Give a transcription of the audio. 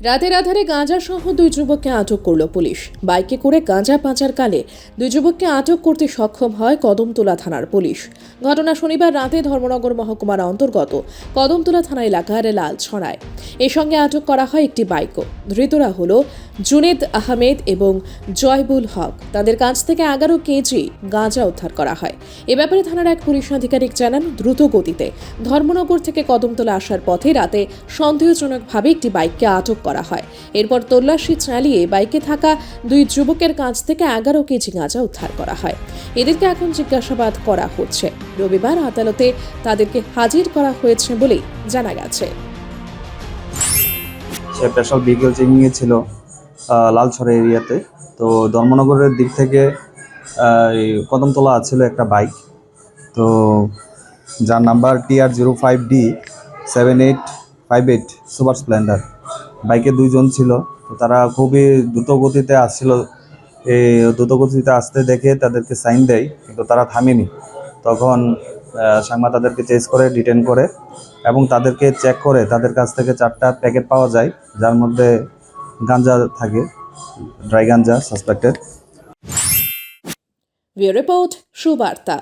রাতের আধারে গাঁজা সহ দুই যুবককে আটক করল পুলিশ। বাইকে করে গাঁজা পাচারকালে দুই যুবককে আটক করতে সক্ষম হয় কদমতলা থানার পুলিশ। ঘটনা শনিবার রাতে ধর্মনগর মহকুমার অন্তর্গত কদমতলা থানা এলাকার লাল ছড়ায়। এর সঙ্গে আটক করা হয় একটি বাইকও। ধৃতরা হল জুনেদ আহমেদ এবং জয়বুল হক। তাদের কাছ থেকে এগারো কেজি গাঁজা উদ্ধার করা হয়। এ ব্যাপারে থানার এক পুলিশ আধিকারিক জানান, দ্রুত গতিতে ধর্মনগর থেকে কদমতলা আসার পথে রাতে সন্দেহজনকভাবে একটি বাইককে আটক করা হয়। এরপর তল্লাশি চালিয়ে বাইকে থাকা দুই যুবকের কাছ থেকে এগারো কেজি গাঁজা উদ্ধার করা হয়। এদেরকে এখন জিজ্ঞাসাবাদ করা হচ্ছে। রবিবার আদালতে তাদেরকে হাজির করা হয়েছে বলেই জানা গেছে। স্পেশাল ভেহিকেল চেকিংয়ে ছিল লালছড়া এরিয়াতে। তো ধর্মনগরের দিক থেকে কদমতলা ছিল একটা বাইক। তো যার number T R zero five D, seven eight five eight super Splendor. বাইকে দুইজন ছিল, তো তারা খুবই দ্রুত গতিতে আসছিল। এই দ্রুত গতিতে আসতে দেখে তাদেরকে সাইন দেয়, কিন্তু তারা থামেনি। তখন সাংমা তাদেরকে চেস করে ডিটেন করে এবং তাদেরকে চেক করে তাদের কাছ থেকে চারটা প্যাকেট পাওয়া যায়, যার মধ্যে গাঞ্জা থাকে ড্রাই গাঞ্জা সাসপেক্টেড রিপোর্ট, সুবার্তা।